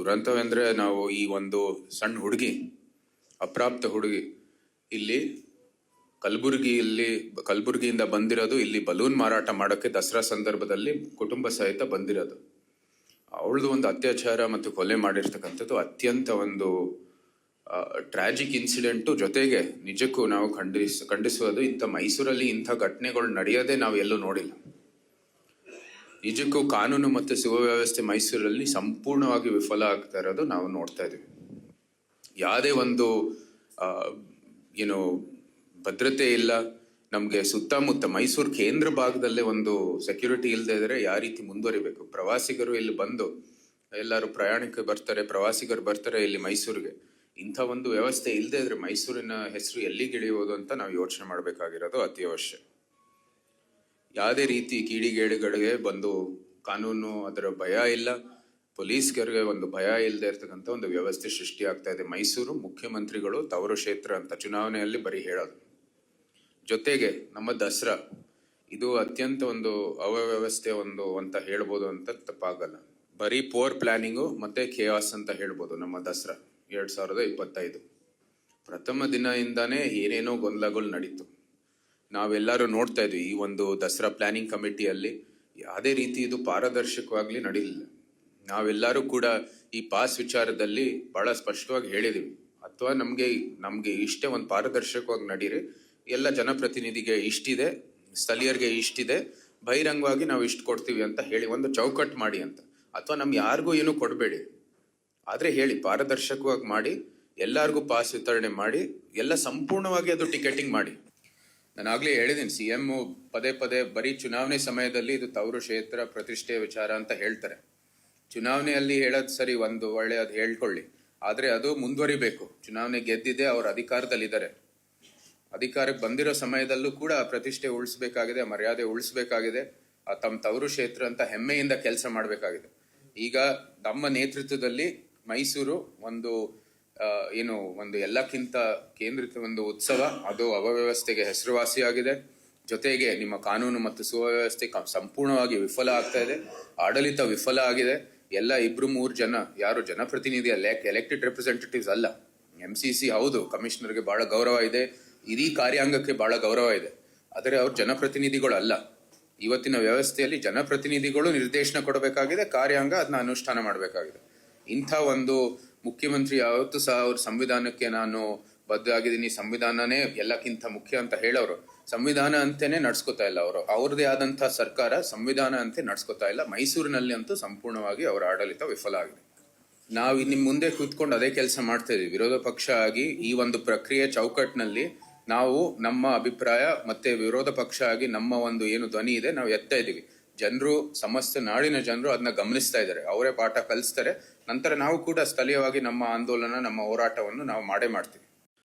ದುರಂತವೆಂದ್ರೆ ನಾವು ಈ ಒಂದು ಸಣ್ಣ ಹುಡುಗಿ, ಅಪ್ರಾಪ್ತ ಹುಡುಗಿ, ಇಲ್ಲಿ ಕಲಬುರಗಿಯಲ್ಲಿ, ಕಲಬುರಗಿಯಿಂದ ಬಂದಿರೋದು, ಇಲ್ಲಿ ಬಲೂನ್ ಮಾರಾಟ ಮಾಡೋಕ್ಕೆ ದಸರಾ ಸಂದರ್ಭದಲ್ಲಿ ಕುಟುಂಬ ಸಹಿತ ಬಂದಿರೋದು. ಅವಳದು ಒಂದು ಅತ್ಯಾಚಾರ ಮತ್ತು ಕೊಲೆ ಮಾಡಿರ್ತಕ್ಕಂಥದ್ದು ಅತ್ಯಂತ ಒಂದು ಟ್ರಾಜಿಕ್ ಇನ್ಸಿಡೆಂಟು ಜೊತೆಗೆ ನಿಜಕ್ಕೂ ನಾವು ಖಂಡಿಸ್, ಖಂಡಿಸುವುದು ಇಂಥ ಮೈಸೂರಲ್ಲಿ ಇಂಥ ಘಟನೆಗಳು ನಡೆಯೋದೇ ನಾವು ಎಲ್ಲೂ ನೋಡಿಲ್ಲ. ನಿಜಕ್ಕೂ ಕಾನೂನು ಮತ್ತು ಸುವ್ಯವಸ್ಥೆ ಮೈಸೂರಲ್ಲಿ ಸಂಪೂರ್ಣವಾಗಿ ವಿಫಲ ಆಗ್ತಾ ಇರೋದು ನಾವು ನೋಡ್ತಾ ಇದ್ದೀವಿ ಯಾವುದೇ ಒಂದು ಏನು ಭದ್ರತೆ ಇಲ್ಲ. ನಮಗೆ ಸುತ್ತಮುತ್ತ ಮೈಸೂರು ಕೇಂದ್ರ ಭಾಗದಲ್ಲೇ ಒಂದು ಸೆಕ್ಯೂರಿಟಿ ಇಲ್ಲದೆ ಇದ್ದರೆ ಯಾವ ರೀತಿ ಮುಂದುವರಿಬೇಕು? ಪ್ರವಾಸಿಗರು ಇಲ್ಲಿ ಬಂದು ಎಲ್ಲರೂ ಪ್ರಯಾಣಿಕರು ಬರ್ತಾರೆ, ಪ್ರವಾಸಿಗರು ಬರ್ತಾರೆ ಇಲ್ಲಿ ಮೈಸೂರಿಗೆ. ಇಂಥ ಒಂದು ವ್ಯವಸ್ಥೆ ಇಲ್ಲದೆ ಇದ್ರೆ ಮೈಸೂರಿನ ಹೆಸರು ಎಲ್ಲಿಗಿಳಿಯೋದು ಅಂತ ನಾವು ಯೋಚನೆ ಮಾಡಬೇಕಾಗಿರೋದು ಅತಿ ಅವಶ್ಯ ಯಾವುದೇ ರೀತಿ ಕೀಡಿಗೇಡಿಗಳಿಗೆ ಬಂದು ಕಾನೂನು ಅದರ ಭಯ ಇಲ್ಲ, ಪೊಲೀಸ್ಗರಿಗೆ ಒಂದು ಭಯ ಇಲ್ಲದೆ ಇರ್ತಕ್ಕಂಥ ಒಂದು ವ್ಯವಸ್ಥೆ ಸೃಷ್ಟಿ ಆಗ್ತಾ ಇದೆ. ಮೈಸೂರು ಮುಖ್ಯಮಂತ್ರಿಗಳು ತವರು ಕ್ಷೇತ್ರ ಅಂತ ಚುನಾವಣೆಯಲ್ಲಿ ಬರೀ ಹೇಳೋದು. ಜೊತೆಗೆ ನಮ್ಮ ದಸರಾ, ಇದು ಅತ್ಯಂತ ಒಂದು ಅವ್ಯವಸ್ಥೆ ಒಂದು ಅಂತ ಹೇಳ್ಬೋದು ಅಂತ ತಪ್ಪಾಗಲ್ಲ. ಬರೀ ಪೋರ್ ಪ್ಲಾನಿಂಗು ಮತ್ತೆ ಖೇಯಾಸ್ ಅಂತ ಹೇಳ್ಬೋದು ನಮ್ಮ ದಸರಾ, ಎರಡ್ ಸಾವಿರದ ಇಪ್ಪತ್ತೈದು. ಪ್ರಥಮ ದಿನದಿಂದಾನೇ ಏನೇನೋ ಗೊಂದಲಗಳು ನಡೀತು. ನಾವೆಲ್ಲರೂ ನೋಡ್ತಾ ಇದ್ವಿ ಈ ಒಂದು ದಸರಾ ಪ್ಲಾನಿಂಗ್ ಕಮಿಟಿಯಲ್ಲಿ ಯಾವುದೇ ರೀತಿ ಇದು ಪಾರದರ್ಶಕವಾಗ್ಲಿ ನಡೀಲಿಲ್ಲ. ನಾವೆಲ್ಲರೂ ಕೂಡ ಈ ಪಾಸ್ ವಿಚಾರದಲ್ಲಿ ಬಹಳ ಸ್ಪಷ್ಟವಾಗಿ ಹೇಳಿದೀವಿ. ಅಥವಾ ನಮಗೆ ನಮಗೆ ಇಷ್ಟೇ ಒಂದು ಪಾರದರ್ಶಕವಾಗಿ ನಡೀರಿ. ಎಲ್ಲ ಜನಪ್ರತಿನಿಧಿಗೆ ಇಷ್ಟಿದೆ, ಸ್ಥಳೀಯರಿಗೆ ಇಷ್ಟಿದೆ, ಬಹಿರಂಗವಾಗಿ ನಾವು ಇಷ್ಟು ಕೊಡ್ತೀವಿ ಅಂತ ಹೇಳಿ ಒಂದು ಚೌಕಟ್ಟು ಮಾಡಿ ಅಂತ. ಅಥವಾ ನಮ್ಗೆ ಯಾರಿಗೂ ಏನು ಕೊಡಬೇಡಿ. ಆದರೆ ಹೇಳಿ, ಪಾರದರ್ಶಕವಾಗಿ ಮಾಡಿ, ಎಲ್ಲರಿಗೂ ಪಾಸ್ ವಿತರಣೆ ಮಾಡಿ, ಎಲ್ಲ ಸಂಪೂರ್ಣವಾಗಿ ಅದು ಟಿಕೆಟಿಂಗ್ ಮಾಡಿ. ನಾನು ಆಗ್ಲೇ ಹೇಳಿದ್ದೀನಿ ಸಿ ಎಂ ಪದೇ ಪದೇ ಬರೀ ಚುನಾವಣೆ ಸಮಯದಲ್ಲಿ ಇದು ತವರು ಕ್ಷೇತ್ರ ಪ್ರತಿಷ್ಠೆ ವಿಚಾರ ಅಂತ ಹೇಳ್ತಾರೆ. ಚುನಾವಣೆಯಲ್ಲಿ ಹೇಳೋದು ಸರಿ ಒಂದು ಒಳ್ಳೆ ಅದು ಹೇಳ್ಕೊಳ್ಳಿ. ಆದರೆ ಅದು ಮುಂದುವರಿಬೇಕು. ಚುನಾವಣೆ ಗೆದ್ದಿದೆ, ಅವ್ರ ಅಧಿಕಾರದಲ್ಲಿದ್ದಾರೆ. ಅಧಿಕಾರಕ್ಕೆ ಬಂದಿರೋ ಸಮಯದಲ್ಲೂ ಕೂಡ ಪ್ರತಿಷ್ಠೆ ಉಳಿಸ್ಬೇಕಾಗಿದೆ ಮರ್ಯಾದೆ ಉಳಿಸ್ಬೇಕಾಗಿದೆ, ಆ ತಮ್ಮ ತವರು ಕ್ಷೇತ್ರ ಅಂತ ಹೆಮ್ಮೆಯಿಂದ ಕೆಲಸ ಮಾಡಬೇಕಾಗಿದೆ. ಈಗ ನಮ್ಮ ನೇತೃತ್ವದಲ್ಲಿ ಮೈಸೂರು ಒಂದು ಏನು, ಒಂದು ಎಲ್ಲಕ್ಕಿಂತ ಕೇಂದ್ರಿತ ಒಂದು ಉತ್ಸವ, ಅದು ಅವ್ಯವಸ್ಥೆಗೆ ಹೆಸರುವಾಸಿಯಾಗಿದೆ. ಜೊತೆಗೆ ನಿಮ್ಮ ಕಾನೂನು ಮತ್ತು ಸುವ್ಯವಸ್ಥೆ ಸಂಪೂರ್ಣವಾಗಿ ವಿಫಲ ಆಗ್ತಾ ಇದೆ. ಆಡಳಿತ ವಿಫಲ ಆಗಿದೆ. ಎಲ್ಲ ಇಬ್ರು ಮೂರು ಜನ, ಯಾರು ಜನಪ್ರತಿನಿಧಿ ಅಲ್ಲ ಎಲೆಕ್ಟೆಡ್ ರೆಪ್ರೆಸೆಂಟೇಟಿವ್ಸ್ ಅಲ್ಲ ಎಂ ಸಿ ಸಿ ಹೌದು, ಕಮಿಷನರ್ಗೆ ಬಹಳ ಗೌರವ ಇದೆ. ಇಡೀ ಕಾರ್ಯಾಂಗಕ್ಕೆ ಬಹಳ ಗೌರವ ಇದೆ. ಆದರೆ ಅವ್ರು ಜನಪ್ರತಿನಿಧಿಗಳು ಅಲ್ಲ ಇವತ್ತಿನ ವ್ಯವಸ್ಥೆಯಲ್ಲಿ ಜನಪ್ರತಿನಿಧಿಗಳು ನಿರ್ದೇಶನ ಕೊಡಬೇಕಾಗಿದೆ, ಕಾರ್ಯಾಂಗ ಅದನ್ನ ಅನುಷ್ಠಾನ ಮಾಡಬೇಕಾಗಿದೆ. ಇಂಥ ಒಂದು ಮುಖ್ಯಮಂತ್ರಿ ಯಾವತ್ತೂ ಸಹ ಅವ್ರ ಸಂವಿಧಾನಕ್ಕೆ ನಾನು ಬದ್ಧ ಆಗಿದ್ದೀನಿ ಸಂವಿಧಾನನೇ ಎಲ್ಲಕ್ಕಿಂತ ಮುಖ್ಯ ಅಂತ ಹೇಳೋರು. ಸಂವಿಧಾನ ಅಂತೇನೆ ನಡ್ಸ್ಕೊತಾ ಇಲ್ಲ ಅವರು. ಅವ್ರದೇ ಆದಂತಹ ಸರ್ಕಾರ ಸಂವಿಧಾನ ಅಂತೆ ನಡ್ಸ್ಕೊತಾ ಇಲ್ಲ. ಮೈಸೂರಿನಲ್ಲಿ ಅಂತೂ ಸಂಪೂರ್ಣವಾಗಿ ಅವರ ಆಡಳಿತ ವಿಫಲ ಆಗಿದೆ. ನಾವು ನಿಮ್ ಮುಂದೆ ಕೂತ್ಕೊಂಡು ಅದೇ ಕೆಲಸ ಮಾಡ್ತಾ ಇದೀವಿ. ವಿರೋಧ ಪಕ್ಷ ಆಗಿ ಈ ಒಂದು ಪ್ರಕ್ರಿಯೆ ಚೌಕಟ್ಟಿನಲ್ಲಿ ನಾವು ನಮ್ಮ ಅಭಿಪ್ರಾಯ ಮತ್ತೆ ವಿರೋಧ ಪಕ್ಷ ಆಗಿ ನಮ್ಮ ಒಂದು ಏನು ಧ್ವನಿ ಇದೆ, ನಾವು ಎತ್ತಾ ಇದೀವಿ. ಜನರು, ಸಮಸ್ತ ನಾಡಿನ ಜನರು ಅದನ್ನ ಗಮನಿಸ್ತಾ ಇದ್ದಾರೆ. ಅವರೇ ಪಾಠ ಕಲಿಸ್ತಾರೆ. ನಂತರ ನಾವು ಕೂಡ ಸ್ಥಳೀಯವಾಗಿ ನಮ್ಮ ಆಂದೋಲನ, ನಮ್ಮ ಹೋರಾಟವನ್ನು ನಾವು ಮಾಡೇ ಮಾಡ್ತೀವಿ.